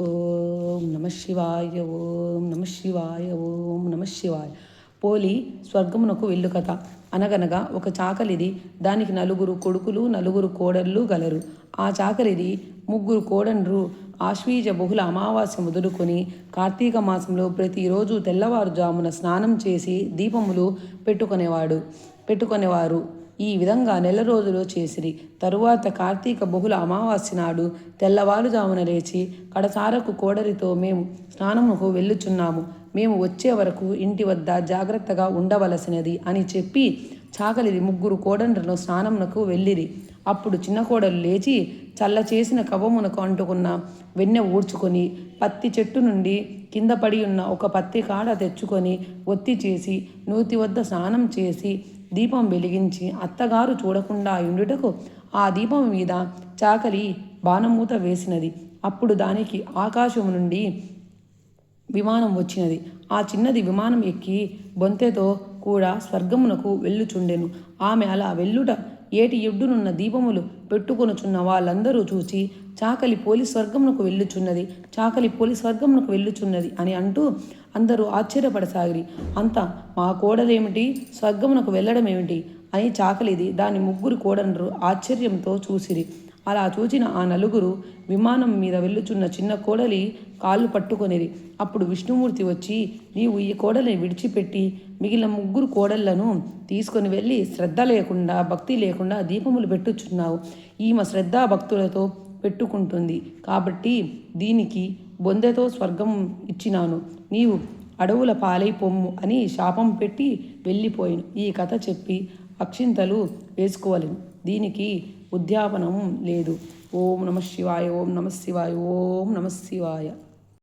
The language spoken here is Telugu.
ఓం నమ శివాయ ఓం నమ శివాయ ఓం నమ శివాయ. పోలి స్వర్గమునకు వెళ్ళు కథ. అనగనగా ఒక చాకలిది దానికి నలుగురు కొడుకులు నలుగురు కోడళ్ళు గలరు. ఆ చాకలిది ముగ్గురు కోడండ్రు ఆశ్వీజ బహుళ అమావాస్య మొదలుకొని కార్తీక మాసంలో ప్రతిరోజు తెల్లవారుజామున స్నానం చేసి దీపములు పెట్టుకునేవాడు. పెట్టుకునేవారు. ఈ విధంగా నెల రోజులు చేసిరి. తరువాత కార్తీక బహుళ అమావాస్య నాడు తెల్లవారుజామున లేచి కడసారకు కోడరితో మేము స్నానముకు వెళ్ళుచున్నాము. మేము వచ్చే వరకు ఇంటి వద్ద జాగ్రత్తగా ఉండవలసినది అని చెప్పి చాకలిది ముగ్గురు కోడండ్రను స్నానమునకు వెళ్ళిరి. అప్పుడు చిన్న కోడలు లేచి చల్ల చేసిన కవమునకు అంటుకున్న వెన్నె ఊడ్చుకొని పత్తి చెట్టు నుండి కింద పడి ఉన్న ఒక పత్తి కాడ తెచ్చుకొని ఒత్తి చేసి నూతి వద్ద స్నానం చేసి దీపం వెలిగించి అత్తగారు చూడకుండా ఉండుటకు ఆ దీపం మీద చాకలి బాణమూత వేసినది. అప్పుడు దానికి ఆకాశం నుండి విమానం వచ్చినది. ఆ చిన్నది విమానం ఎక్కి బొంతెతో కూడా స్వర్గమునకు వెళ్ళుచుండెను. ఆమె అలా వెళ్ళుట ఏటి ఎడ్డునున్న దీపములు పెట్టుకొనుచున్న వాళ్ళందరూ చూసి చాకలి పోలి స్వర్గమునకు వెళ్ళుచున్నది. చాకలి పోలి స్వర్గమునకు వెళ్ళుచున్నది అని అంటూ అందరూ ఆశ్చర్యపడసాగిరి. అంతా మా కోడలేమిటి? స్వర్గమునకు వెళ్ళడం ఏమిటి అని చాకలిది దాని ముగ్గురు కోడనరు ఆశ్చర్యంతో చూసిరి. అలా చూచిన ఆ నలుగురు విమానం మీద వెళ్ళుచున్న చిన్న కోడలి కాళ్ళు పట్టుకొనిరి. అప్పుడు విష్ణుమూర్తి వచ్చి నీవు ఈ కోడలిని విడిచిపెట్టి మిగిలిన ముగ్గురు కోడళ్ళను తీసుకొని వెళ్ళి శ్రద్ధ లేకుండా భక్తి లేకుండా దీపములు పెట్టుచున్నావు. ఈమె శ్రద్ధా భక్తులతో పెట్టుకుంటుంది. కాబట్టి దీనికి బొందెతో స్వర్గం ఇచ్చినాను. నీవు అడవుల పాలై పొమ్ము అని శాపం పెట్టి వెళ్ళిపోయిను ఈ కథ చెప్పి అక్షింతలు వేసుకోవలేను. దీనికి ఉద్యాపనం లేదు. ఓం నమ శివాయ ఓం నమ శివాయ ఓం నమ శివాయ.